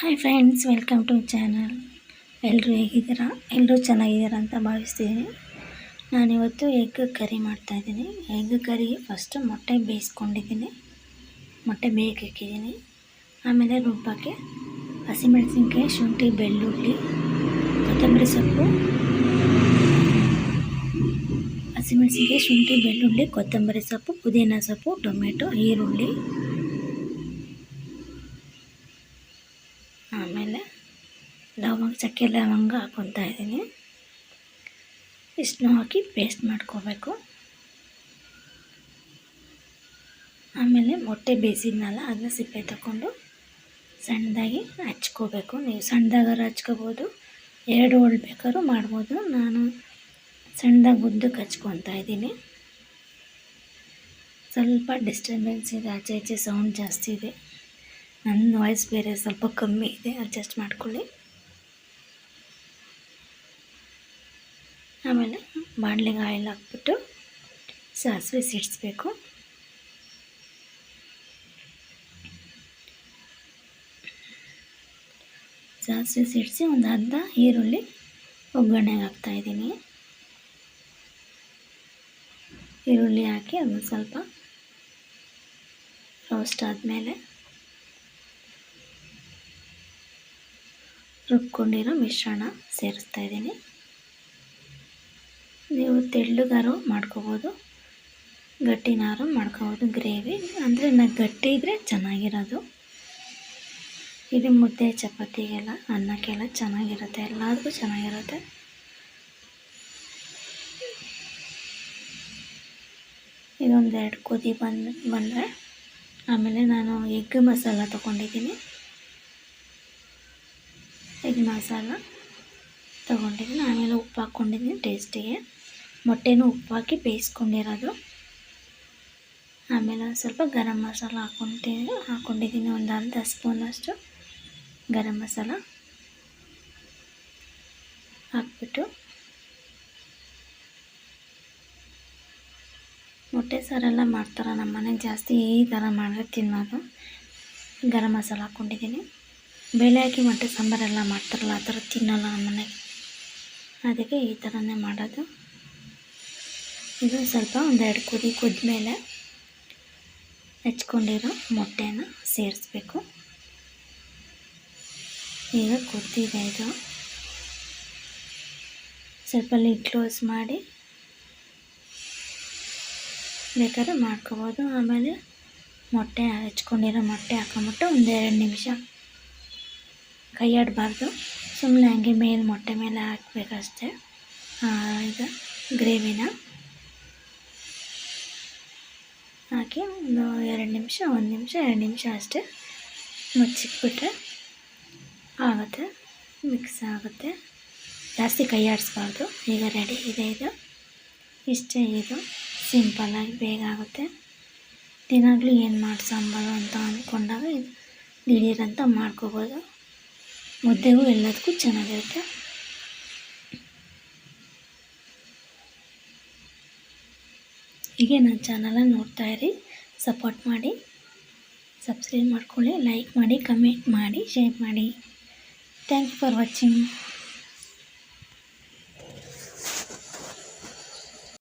Hi friends welcome to channel ಎಲ್ಲರೂ ಹೇಗಿದ್ದೀರಾ? ಎಲ್ಲರೂ ಚೆನ್ನಾಗಿದ್ದೀರಾ ಅಂತ ಭಾವಿಸ್ತೀನಿ. ನಾನಿವತ್ತು ಎಗ್ ಕರಿ ಮಾಡ್ತಾಯಿದ್ದೀನಿ ಎಗ್ ಕರಿ ಫಸ್ಟು ಮೊಟ್ಟೆ ಬೇಯಿಸ್ಕೊಂಡಿದ್ದೀನಿ. ಮೊಟ್ಟೆ ಬೇಯಕ್ಕೆ ಆಮೇಲೆ ರುಬ್ಬಕ್ಕೆ ಹಸಿಮೆಣಸಿನ್ಕಾಯಿ, ಶುಂಠಿ, ಬೆಳ್ಳುಳ್ಳಿ, ಕೊತ್ತಂಬರಿ ಸೊಪ್ಪು, ಹಸಿಮೆಣಸಿನ್ಕಾಯಿ, ಶುಂಠಿ, ಬೆಳ್ಳುಳ್ಳಿ, ಕೊತ್ತಂಬರಿ ಸೊಪ್ಪು, ಪುದೀನ ಸೊಪ್ಪು, ಟೊಮೆಟೊ, ಈರುಳ್ಳಿ ಆಮೇಲೆ ಲವಂಗ ಚಕ್ಕೆ ಲವಂಗ ಹಾಕ್ಕೊತಾ ಇದ್ದೀನಿ. ಇಷ್ಟನ್ನು ಹಾಕಿ ಪೇಸ್ಟ್ ಮಾಡ್ಕೋಬೇಕು. ಆಮೇಲೆ ಮೊಟ್ಟೆ ಬೇಯಿಸಿದ್ನಲ್ಲ ಅದನ್ನ ಸಿಪ್ಪೆ ತಗೊಂಡು ಸಣ್ಣದಾಗಿ ಹಚ್ಕೋಬೇಕು. ನೀವು ಸಣ್ಣದಾಗಾರು ಹಚ್ಕೋಬೋದು, ಎರಡು ಹೋಳು ಬೇಕಾದ್ರೂ ಮಾಡ್ಬೋದು. ನಾನು ಸಣ್ಣದಾಗಿ ಉದ್ದಕ್ಕೆ ಹಚ್ಕೊತಾ ಇದ್ದೀನಿ. ಸ್ವಲ್ಪ ಡಿಸ್ಟರ್ಬೆನ್ಸ್ ಇದೆ, ಆಚೆ ಈಚೆ ಸೌಂಡ್ ಜಾಸ್ತಿ ಇದೆ. ನನ್ನ ವಾಯ್ಸ್ ಬೇರೆ ಸ್ವಲ್ಪ ಕಮ್ಮಿ ಇದೆ ಅಡ್ಜಸ್ಟ್ ಮಾಡ್ಕೊಳ್ಳಿ. ಆಮೇಲೆ ಬಾಣಲೆಗೆ ಆಯಿಲ್ ಹಾಕ್ಬಿಟ್ಟು ಸಾಸಿವೆ ಸಿಡಿಸ್ಬೇಕು. ಸಾಸಿವೆ ಸಿಡಿಸಿ ಒಂದು ಅರ್ಧ ಈರುಳ್ಳಿ ಒಗ್ಗರಣೆಗೆ ಹಾಕ್ತಾಯಿದ್ದೀನಿ ಈರುಳ್ಳಿ ಹಾಕಿ ಅದನ್ನು ಸ್ವಲ್ಪ ರೋಸ್ಟ್ ಆದಮೇಲೆ ರುಬ್ಕೊಂಡಿರೋ ಮಿಶ್ರಣ ಸೇರಿಸ್ತಾ ಇದ್ದೀನಿ. ತೆಳ್ಳಗಾರು ಮಾಡ್ಕೋಬೋದು. ಗಟ್ಟಿನಾರು ಮಾಡ್ಕೋಬೋದು ಗ್ರೇವಿ. ಅಂದರೆ ನಾ ಗಟ್ಟಿ ಇದ್ದರೆ ಚೆನ್ನಾಗಿರೋದು. ಇದು ಮುದ್ದೆ ಚಪಾತಿಗೆಲ್ಲ ಅನ್ನಕ್ಕೆಲ್ಲ ಚೆನ್ನಾಗಿರುತ್ತೆ. ಎಲ್ಲದಕ್ಕೂ ಚೆನ್ನಾಗಿರುತ್ತೆ. ಇದೊಂದೆರಡು ಕುದಿ ಬಂದು, ಬಂದರೆ ಆಮೇಲೆ ನಾನು ಎಗ್ ಮಸಾಲ ತೊಗೊಂಡಿದ್ದೀನಿ. ಎಗ್ ಮಸಾಲ ತೊಗೊಂಡಿದ್ದೀನಿ. ಆಮೇಲೆ ಉಪ್ಪು ಹಾಕ್ಕೊಂಡಿದ್ದೀನಿ ಟೇಸ್ಟಿಗೆ. ಮೊಟ್ಟೆನೂ ಉಪ್ಪಾಕಿ ಬೇಯಿಸ್ಕೊಂಡಿರೋದು. ಆಮೇಲೆ ಒಂದು ಸ್ವಲ್ಪ ಗರಂ ಮಸಾಲ ಹಾಕ್ಕೊತೀನಿ ಹಾಕ್ಕೊಂಡಿದ್ದೀನಿ ಒಂದು ಅರ್ಧ ಸ್ಪೂನಷ್ಟು ಗರಂ ಮಸಾಲ ಹಾಕ್ಬಿಟ್ಟು ಮೊಟ್ಟೆ ಸಾರೆಲ್ಲ ಮಾಡ್ತಾರೆ ನಮ್ಮ ಮನೆಗೆ ಜಾಸ್ತಿ ಈ ಥರ ಮಾಡಿದ್ರೆ ತಿನ್ನೋದು. ಗರಂ ಮಸಾಲ ಹಾಕ್ಕೊಂಡಿದ್ದೀನಿ ಬೇಳೆ ಹಾಕಿ ಮೊಟ್ಟೆ ಸಾಂಬಾರೆಲ್ಲ ಮಾಡ್ತಾರಲ್ಲ, ಆ ಥರ ತಿನ್ನೋಲ್ಲ ನಮ್ಮ ಮನೆಗೆ ಅದಕ್ಕೆ ಈ ಥರನೇ ಮಾಡೋದು. ಇದು ಸ್ವಲ್ಪ ಒಂದೆರಡು ಕುದಿ ಕುದ್ಮೇಲೆ ಹೆಚ್ಕೊಂಡಿರೋ ಮೊಟ್ಟೆನ ಸೇರಿಸ್ಬೇಕು. ಈಗ ಕುದ್ದಿದೆ ಇದು. ಸ್ವಲ್ಪ ಲಿಡ್ ಕ್ಲೋಸ್ ಮಾಡಿ ಬೇಕಾದ್ರೆ ಮಾಡ್ಕೋಬೋದು. ಆಮೇಲೆ ಮೊಟ್ಟೆ ಹೆಚ್ಕೊಂಡಿರೋ ಮೊಟ್ಟೆ ಹಾಕೊಂಬಿಟ್ಟು ಒಂದೆರಡು ನಿಮಿಷ ಕೈಯಾಡಬಾರ್ದು. ಸುಮ್ಮನೆ ಹಂಗೆ ಮೇಲೆ ಮೊಟ್ಟೆ ಮೇಲೆ ಹಾಕಬೇಕಷ್ಟೆ. ಇದು ಗ್ರೇವಿನ ಹಾಕಿ ಒಂದು ಎರಡು ನಿಮಿಷ, ಒಂದು ನಿಮಿಷ, ಎರಡು ನಿಮಿಷ ಅಷ್ಟೇ ಮುಚ್ಚಿಟ್ಬಿಟ್ರೆ ಆಗುತ್ತೆ ಮಿಕ್ಸ್ ಆಗುತ್ತೆ. ಜಾಸ್ತಿ ಕೈ ಆಡಿಸ್ಬಾರ್ದು. ಈಗ ರೆಡಿ ಇದೆ ಇದು. ಇಷ್ಟೇ ಇದು. ಸಿಂಪಲ್ಲಾಗಿ ಬೇಗ ಆಗುತ್ತೆ. ದಿನಾಗಲೂ ಏನು ಮಾಡಿ ಅಂತ ಅಂದ್ಕೊಂಡಾಗ ಇದು ದಿಢೀರಂತ ಮಾಡ್ಕೋಬೋದು. ಮುದ್ದೆಗೂ ಎಲ್ಲದಕ್ಕೂ ಚೆನ್ನಾಗಿರುತ್ತೆ. ಹೀಗೆ ನನ್ನ ಚಾನಲನ್ನು ಇರಿ ಸಪೋರ್ಟ್ ಮಾಡಿ ಸಬ್ಸ್ಕ್ರೈಬ್ ಮಾಡ್ಕೊಳ್ಳಿ ಲೈಕ್ ಮಾಡಿ ಕಮೆಂಟ್ ಮಾಡಿ ಶೇರ್ ಮಾಡಿ. Thank you for watching